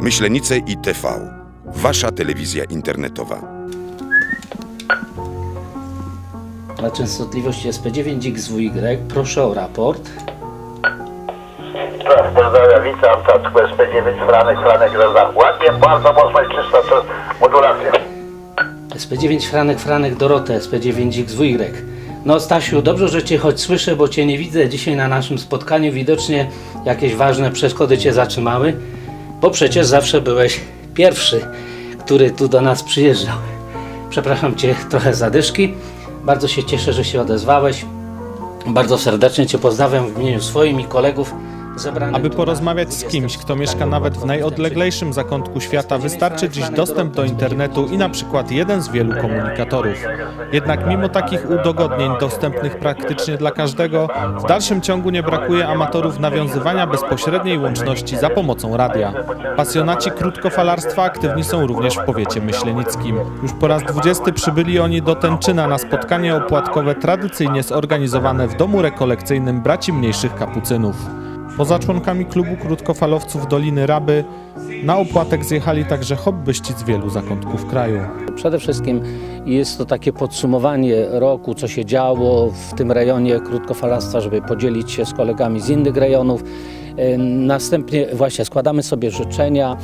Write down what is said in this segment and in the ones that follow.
Myślenice i TV. Wasza telewizja internetowa. Na częstotliwości SP9XWY proszę o raport. Tak, pozdrawiam, witam, Tacku SP9, Franek, Franek, Rozach. Ładnie, bardzo mocno i czysto, to modulacja. SP9 Franek Franek Dorotę, SP9XWY. No Stasiu, dobrze, że Cię choć słyszę, bo Cię nie widzę. Dzisiaj na naszym spotkaniu widocznie jakieś ważne przeszkody Cię zatrzymały, bo przecież zawsze byłeś pierwszy, który tu do nas przyjeżdżał. Przepraszam Cię trochę zadyszki. Bardzo się cieszę, że się odezwałeś. Bardzo serdecznie Cię pozdrawiam w imieniu swoim i kolegów Aby porozmawiać z kimś, kto 20 mieszka nawet w najodleglejszym zakątku świata, wystarczy dziś dostęp do internetu i na przykład jeden z wielu komunikatorów. Jednak mimo takich udogodnień dostępnych praktycznie dla każdego, w dalszym ciągu nie brakuje amatorów nawiązywania bezpośredniej łączności za pomocą radia. Pasjonaci krótkofalarstwa aktywni są również w powiecie myślenickim. Już po raz dwudziesty przybyli oni do Tęczyna na spotkanie opłatkowe tradycyjnie zorganizowane w domu rekolekcyjnym braci mniejszych kapucynów. Poza członkami klubu krótkofalowców Doliny Raby, na opłatek zjechali także hobbyści z wielu zakątków kraju. Przede wszystkim jest to takie podsumowanie roku, co się działo w tym rejonie krótkofalarstwa, żeby podzielić się z kolegami z innych rejonów. E, Następnie właśnie składamy sobie życzenia.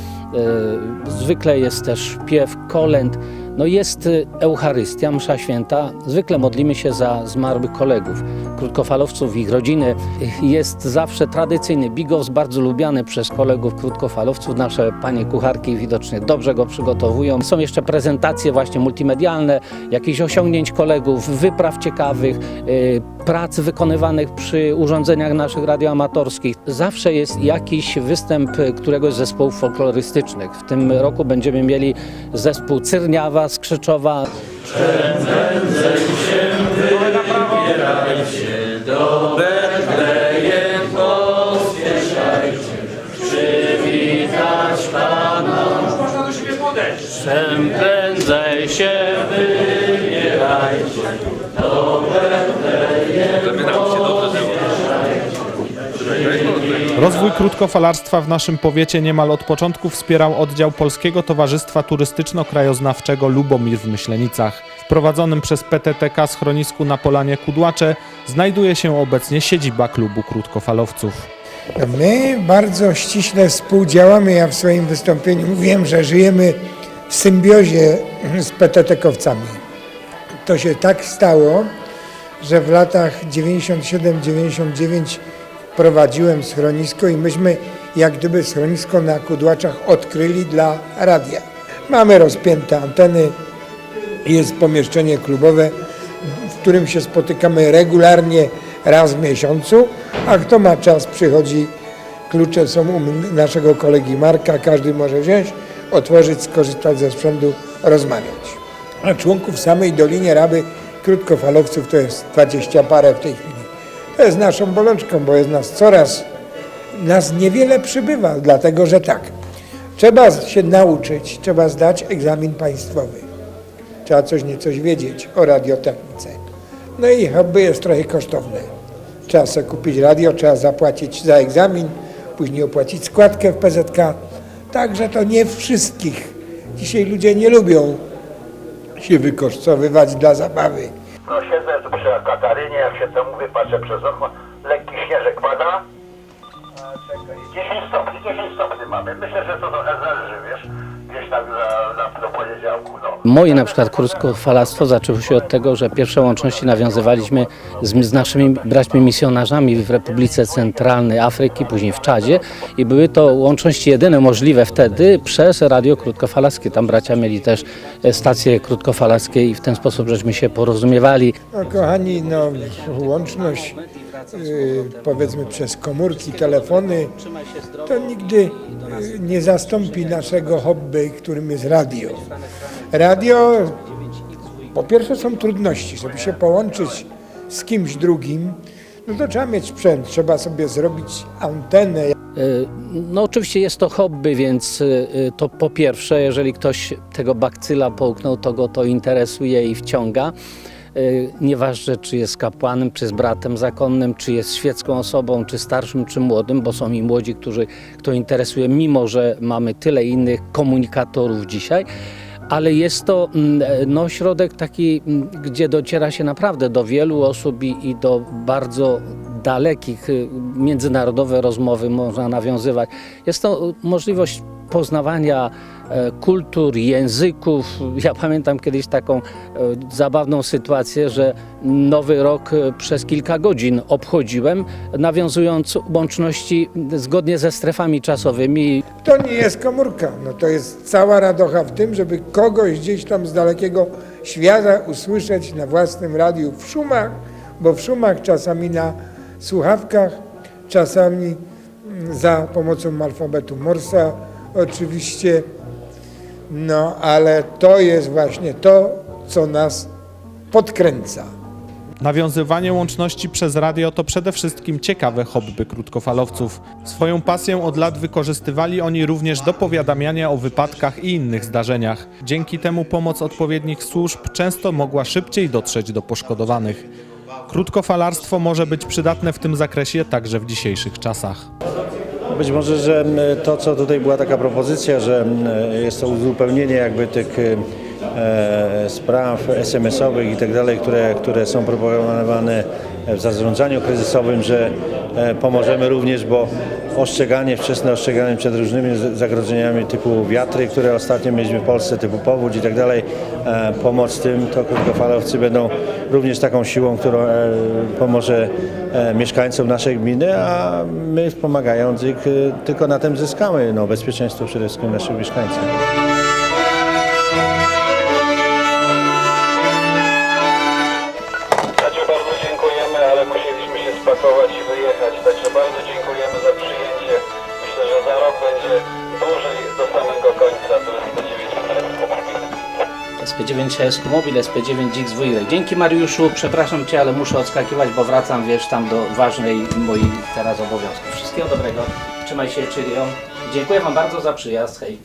E, Zwykle jest też śpiew, kolęd. No jest e, Eucharystia, msza święta. Zwykle modlimy się za zmarłych kolegów, krótkofalowców, ich rodziny. Jest zawsze tradycyjny bigos, bardzo lubiany przez kolegów krótkofalowców. Nasze panie kucharki widocznie dobrze go przygotowują. Są jeszcze prezentacje właśnie multimedialne, jakichś osiągnięć kolegów, wypraw ciekawych, y, prac wykonywanych przy urządzeniach naszych radioamatorskich. Zawsze jest jakiś występ y, któregoś z zespołów folklorystycznych. W tym roku będziemy mieli zespół Cyrniawa z Krzyczowa, Czym prędzej się wybierajcie. Rozwój krótkofalarstwa w naszym powiecie niemal od początku wspierał oddział Polskiego Towarzystwa Turystyczno-Krajoznawczego Lubomir w Myślenicach. W prowadzonym przez PTTK schronisku na Polanie Kudłacze znajduje się obecnie siedziba klubu krótkofalowców. My bardzo ściśle współdziałamy. Ja w swoim wystąpieniu mówiłem, że żyjemy w symbiozie z PTT-kowcami. To się tak stało, że w latach 97-99 prowadziłem schronisko i myśmy jak gdyby schronisko na Kudłaczach odkryli dla radia. Mamy rozpięte anteny, jest pomieszczenie klubowe, w którym się spotykamy regularnie raz w miesiącu, a kto ma czas przychodzi, klucze są u naszego kolegi Marka, każdy może wziąć, otworzyć, skorzystać ze sprzętu, rozmawiać. A członków samej Dolinie Raby, krótkofalowców to jest 20 parę w tej chwili. To jest naszą bolączką, bo jest nas coraz, nas niewiele przybywa, dlatego że tak, trzeba się nauczyć, trzeba zdać egzamin państwowy. Trzeba coś niecoś wiedzieć o radiotechnice. No i hobby jest trochę kosztowne. Trzeba sobie kupić radio, trzeba zapłacić za egzamin, później opłacić składkę w PZK. Także to nie wszystkich. Dzisiaj ludzie nie lubią się wykosztowywać dla zabawy. No siedzę tu przy Katarynie, jak się to mówi, patrzę przez okno, lekki śnieżek pada. A, czekaj, 10 stopni, 10 stopni mamy. Myślę, że to trochę zelży, Moje na przykład krótkofalastwo zaczęło się od tego, że pierwsze łączności nawiązywaliśmy z, z naszymi braćmi misjonarzami w Republice Centralnej Afryki, później w Czadzie i były to łączności jedyne możliwe wtedy przez radio krótkofalaskie. Tam bracia mieli też e, stacje krótkofalaskie i w ten sposób żeśmy się porozumiewali. No, kochani, no, łączność powiedzmy przez komórki, telefony, to nigdy y, nie zastąpi naszego hobby, którym jest radio. Radio, po pierwsze są trudności, żeby się połączyć z kimś drugim, no to trzeba mieć sprzęt, trzeba sobie zrobić antenę, E, No oczywiście jest to hobby, więc to po pierwsze, jeżeli ktoś tego bakcyla połknął, to go to interesuje i wciąga. Y, nieważne czy jest kapłanem, czy jest bratem zakonnym, czy jest świecką osobą, czy starszym, czy młodym, bo są i młodzi, którzy to interesuje, mimo że mamy tyle innych komunikatorów dzisiaj. Ale jest to mm, no, środek taki, mm, gdzie dociera się naprawdę do wielu osób i, i do bardzo dalekich y, międzynarodowe rozmowy można nawiązywać. Jest to możliwość poznawania e, kultur, języków. Ja pamiętam kiedyś taką e, zabawną sytuację, że Nowy Rok e, przez kilka godzin obchodziłem, nawiązując łączności zgodnie ze strefami czasowymi. To nie jest komórka, no to jest cała radocha w tym, żeby kogoś gdzieś tam z dalekiego świata usłyszeć na własnym radiu w szumach, bo w szumach czasami na słuchawkach, czasami mm, za pomocą alfabetu Morsa oczywiście, no ale to jest właśnie to, co nas podkręca. Nawiązywanie łączności przez radio to przede wszystkim ciekawe hobby krótkofalowców. Swoją pasję od lat wykorzystywali oni również do powiadamiania o wypadkach i innych zdarzeniach. Dzięki temu pomoc odpowiednich służb często mogła szybciej dotrzeć do poszkodowanych. Krótkofalarstwo może być przydatne w tym zakresie także w dzisiejszych czasach. Być może, że m, to, co tutaj była taka propozycja, że m, jest to uzupełnienie jakby tych e, spraw SMS-owych i tak dalej, które, które są proponowane w zarządzaniu kryzysowym, że e, pomożemy również, bo ostrzeganie, wczesne ostrzeganie przed różnymi zagrożeniami typu wiatry, które ostatnio mieliśmy w Polsce, typu powódź i tak dalej, e, pomoc tym, to krótkofalowcy będą również taką siłą, która e, pomoże e, mieszkańcom naszej gminy, a my pomagając ich e, tylko na tym zyskamy, no, bezpieczeństwo przede wszystkim naszych mieszkańców. Spakować i wyjechać, także bardzo dziękujemy za przyjęcie. Myślę, że za rok będzie dłużej do samego końca SP9 SP9 HSQ Mobil, SP9 XWY. Dzięki Mariuszu, przepraszam Cię, ale muszę odskakiwać, bo wracam, wiesz, tam do ważnej moich teraz obowiązków. Wszystkiego dobrego, trzymaj się, Czyrion. Dziękuję Wam bardzo za przyjazd, hej.